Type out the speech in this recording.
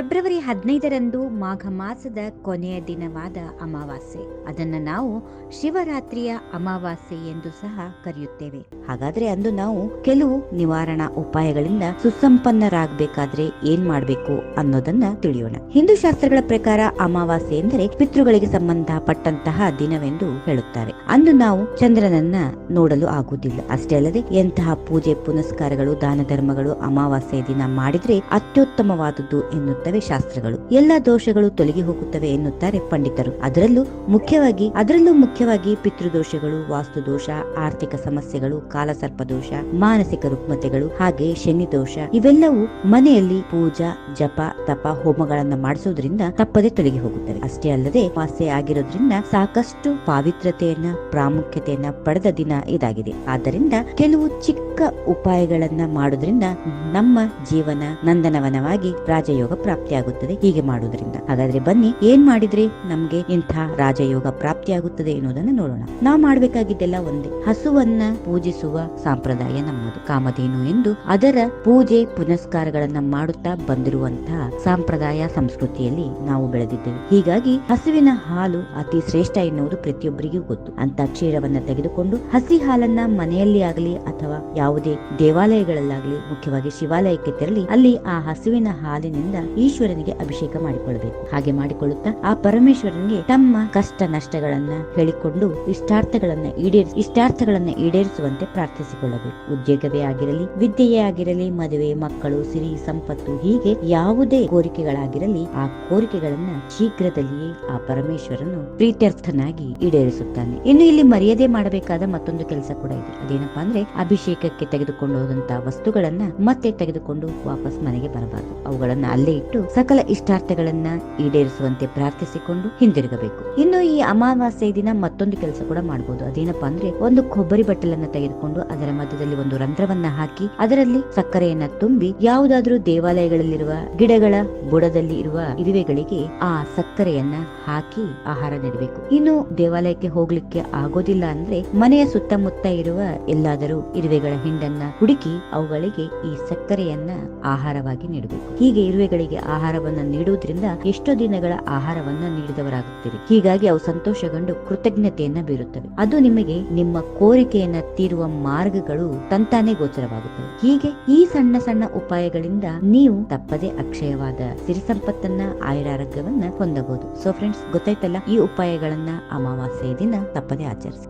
February ಹದಿನೈದರಂದು ಮಾಘ ಮಾಸದ ಕೊನೆಯ ದಿನವಾದ ಅಮಾವಾಸ್ಯೆ. ಅದನ್ನ ನಾವು ಶಿವರಾತ್ರಿಯ ಅಮಾವಾಸ್ಯೆ ಎಂದು ಸಹ ಕರೆಯುತ್ತೇವೆ. ಹಾಗಾದ್ರೆ ಅಂದು ನಾವು ಕೆಲವು ನಿವಾರಣಾ ಉಪಾಯಗಳಿಂದ ಸುಸಂಪನ್ನರಾಗಬೇಕಾದ್ರೆ ಏನ್ ಮಾಡಬೇಕು ಅನ್ನೋದನ್ನ ತಿಳಿಯೋಣ. ಹಿಂದೂ ಶಾಸ್ತ್ರಗಳ ಪ್ರಕಾರ ಅಮಾವಾಸ್ಯೆ ಎಂದರೆ ಪಿತೃಗಳಿಗೆ ಸಂಬಂಧಪಟ್ಟಂತಹ ದಿನವೆಂದು ಹೇಳುತ್ತಾರೆ. ಅಂದು ನಾವು ಚಂದ್ರನನ್ನ ನೋಡಲು ಆಗುವುದಿಲ್ಲ. ಅಷ್ಟೇ ಅಲ್ಲದೆ ಎಂತಹ ಪೂಜೆ ಪುನಸ್ಕಾರಗಳು, ದಾನ ಧರ್ಮಗಳು ಅಮಾವಾಸ್ಯೆ ದಿನ ಮಾಡಿದ್ರೆ ಅತ್ಯುತ್ತಮವಾದದ್ದು ಎನ್ನುತ್ತವೆ ಶಾಸ್ತ್ರಗಳು ಎಲ್ಲ ದೋಷಗಳು ತೊಲಗಿ ಹೋಗುತ್ತವೆ ಎನ್ನುತ್ತಾರೆ ಪಂಡಿತರು. ಅದರಲ್ಲೂ ಮುಖ್ಯವಾಗಿ ಅದರಲ್ಲೂ ಮುಖ್ಯವಾಗಿ ಪಿತೃದೋಷಗಳು ವಾಸ್ತು ದೋಷ ಆರ್ಥಿಕ ಸಮಸ್ಯೆಗಳು, ಕಾಲಸರ್ಪ ದೋಷ, ಮಾನಸಿಕ ರುಗ್ಮತೆಗಳು, ಹಾಗೆ ಶನಿ ದೋಷ, ಇವೆಲ್ಲವೂ ಮನೆಯಲ್ಲಿ ಪೂಜಾ, ಜಪ, ತಪ, ಹೋಮಗಳನ್ನ ಮಾಡಿಸೋದ್ರಿಂದ ತಪ್ಪದೆ ತೊಲಗಿ ಹೋಗುತ್ತವೆ. ಅಷ್ಟೇ ಅಲ್ಲದೆ ವಾಸೆ ಆಗಿರೋದ್ರಿಂದ ಸಾಕಷ್ಟು ಪಾವಿತ್ರತೆಯನ್ನ ಪ್ರಾಮುಖ್ಯತೆಯನ್ನ ಪಡೆದ ದಿನ ಇದಾಗಿದೆ. ಆದ್ದರಿಂದ ಕೆಲವು ಚಿಕ್ಕ ಉಪಾಯಗಳನ್ನ ಮಾಡೋದ್ರಿಂದ ನಮ್ಮ ಜೀವನ ನಂದನವನವಾಗಿ ರಾಜಯೋಗ ಪ್ರಾಪ್ತಿಯಾಗುತ್ತದೆ. ಹೀಗೆ ಮಾಡುವುದರಿಂದ ಹಾಗಾದ್ರೆ ಬನ್ನಿ, ಏನ್ ಮಾಡಿದ್ರೆ? ನಮ್ಗೆ ಇಂಥ ರಾಜಯೋಗ ಪ್ರಾಪ್ತಿಯಾಗುತ್ತದೆ ಎನ್ನುವುದನ್ನು ನೋಡೋಣ. ನಾವು ಮಾಡಬೇಕಾಗಿದ್ದೆಲ್ಲ ಒಂದೇ. ಹಸುವನ್ನ ಪೂಜಿಸುವ ಸಂಪ್ರದಾಯ ನಮ್ಮದು. ಕಾಮಧೇನು ಎಂದು ಅದರ ಪೂಜೆ ಪುನಸ್ಕಾರಗಳನ್ನ ಮಾಡುತ್ತಾ ಬಂದಿರುವಂತಹ ಸಂಪ್ರದಾಯ ಸಂಸ್ಕೃತಿಯಲ್ಲಿ ನಾವು ಬೆಳೆದಿದ್ದೇವೆ. ಹೀಗಾಗಿ ಹಸುವಿನ ಹಾಲು ಅತಿ ಶ್ರೇಷ್ಠ ಎನ್ನುವುದು ಪ್ರತಿಯೊಬ್ಬರಿಗೂ ಗೊತ್ತು. ಅಂತ ಕ್ಷೀರವನ್ನ ತೆಗೆದುಕೊಂಡು ಹಸಿ ಹಾಲನ್ನ ಮನೆಯಲ್ಲಿ ಆಗಲಿ ಅಥವಾ ಯಾವುದೇ ದೇವಾಲಯಗಳಲ್ಲಾಗಲಿ, ಮುಖ್ಯವಾಗಿ ಶಿವಾಲಯಕ್ಕೆ ತೆರಳಿ ಅಲ್ಲಿ ಆ ಹಸುವಿನ ಹಾಲಿನಿಂದ ಈಶ್ವರನಿಗೆ ಅಭಿಷೇಕ ಮಾಡಿಕೊಳ್ಳಬೇಕು. ಹಾಗೆ ಮಾಡಿಕೊಳ್ಳುತ್ತಾ ಆ ಪರಮೇಶ್ವರನಿಗೆ ತಮ್ಮ ಕಷ್ಟ ನಷ್ಟಗಳನ್ನ ಹೇಳಿಕೊಂಡು ಇಷ್ಟಾರ್ಥಗಳನ್ನ ಈಡೇರಿಸಿ ಇಷ್ಟಾರ್ಥಗಳನ್ನ ಈಡೇರಿಸುವಂತೆ ಪ್ರಾರ್ಥಿಸಿಕೊಳ್ಳಬೇಕು. ಉದ್ಯೋಗವೇ ಆಗಿರಲಿ, ವಿದ್ಯೆಯೇ ಆಗಿರಲಿ, ಮದುವೆ, ಮಕ್ಕಳು, ಸಿರಿ, ಸಂಪತ್ತು ಹೀಗೆ ಯಾವುದೇ ಕೋರಿಕೆಗಳಾಗಿರಲಿ ಆ ಕೋರಿಕೆಗಳನ್ನ ಶೀಘ್ರದಲ್ಲಿಯೇ ಆ ಪರಮೇಶ್ವರನು ಪ್ರೀತ್ಯರ್ಥನಾಗಿ ಈಡೇರಿಸುತ್ತಾನೆ. ಇನ್ನು ಇಲ್ಲಿ ಮರ್ಯಾದೆ ಮಾಡಬೇಕಾದ ಮತ್ತೊಂದು ಕೆಲಸ ಕೂಡ ಇದೆ. ಅದೇನಪ್ಪಾ ಅಂದ್ರೆ ತೆಗೆದುಕೊಂಡು ಹೋದಂತಹ ವಸ್ತುಗಳನ್ನ ಮತ್ತೆ ತೆಗೆದುಕೊಂಡು ವಾಪಸ್ ಮನೆಗೆ ಬರಬಾರದು. ಅವುಗಳನ್ನ ಅಲ್ಲೇ ಇಟ್ಟು ಸಕಲ ಇಷ್ಟಾರ್ಥಗಳನ್ನ ಈಡೇರಿಸುವಂತೆ ಪ್ರಾರ್ಥಿಸಿಕೊಂಡು ಹಿಂದಿರುಗಬೇಕು. ಇನ್ನು ಈ ಅಮಾವಾಸ್ಯೆ ದಿನ ಮತ್ತೊಂದು ಕೆಲಸ ಕೂಡ ಮಾಡಬಹುದು ಅದೇನಪ್ಪಾ ಅಂದ್ರೆ ಒಂದು ಕೊಬ್ಬರಿ ಬಟ್ಟಲನ್ನ ತೆಗೆದುಕೊಂಡು ಅದರ ಮಧ್ಯದಲ್ಲಿ ಒಂದು ರಂಧ್ರವನ್ನ ಹಾಕಿ ಅದರಲ್ಲಿ ಸಕ್ಕರೆಯನ್ನ ತುಂಬಿ ಯಾವುದಾದ್ರೂ ದೇವಾಲಯಗಳಲ್ಲಿರುವ ಗಿಡಗಳ ಬುಡದಲ್ಲಿ ಇರುವ ಇರುವೆಗಳಿಗೆ ಆ ಸಕ್ಕರೆಯನ್ನ ಹಾಕಿ ಆಹಾರ ನೀಡಬೇಕು. ಇನ್ನು ದೇವಾಲಯಕ್ಕೆ ಹೋಗ್ಲಿಕ್ಕೆ ಆಗೋದಿಲ್ಲ ಅಂದ್ರೆ ಮನೆಯ ಸುತ್ತಮುತ್ತ ಇರುವ ಎಲ್ಲಾದರೂ ಇರುವೆಗಳ ಹಿಂಡನ್ನ ಹುಡುಕಿ ಅವುಗಳಿಗೆ ಈ ಸಕ್ಕರೆಯನ್ನ ಆಹಾರವಾಗಿ ನೀಡಬೇಕು. ಹೀಗೆ ಇರುವೆಗಳಿಗೆ ಆಹಾರವನ್ನ ನೀಡುವುದರಿಂದ ಎಷ್ಟೋ ದಿನಗಳ ಆಹಾರವನ್ನ ನೀಡಿದವರಾಗುತ್ತೀರಿ. ಹೀಗಾಗಿ ಅವು ಸಂತೋಷಗೊಂಡು ಕೃತಜ್ಞತೆಯನ್ನ ಬೀರುತ್ತವೆ. ಅದು ನಿಮಗೆ ನಿಮ್ಮ ಕೋರಿಕೆಯನ್ನ ತೀರುವ ಮಾರ್ಗಗಳು ತಂತಾನೆ ಗೋಚರವಾಗುತ್ತವೆ. ಹೀಗೆ ಈ ಸಣ್ಣ ಸಣ್ಣ ಉಪಾಯಗಳಿಂದ ನೀವು ತಪ್ಪದೆ ಅಕ್ಷಯವಾದ ಸಿರಿ ಸಂಪತ್ತನ್ನ ಆಯುರಾರೋಗ್ಯವನ್ನ ಹೊಂದಬಹುದು. ಸೊ ಫ್ರೆಂಡ್ಸ್ ಗೊತ್ತಾಯ್ತಲ್ಲ? ಈ ಉಪಾಯಗಳನ್ನ ಅಮಾವಾಸ್ಯೆಯ ದಿನ ತಪ್ಪದೆ ಆಚರಿಸಿ.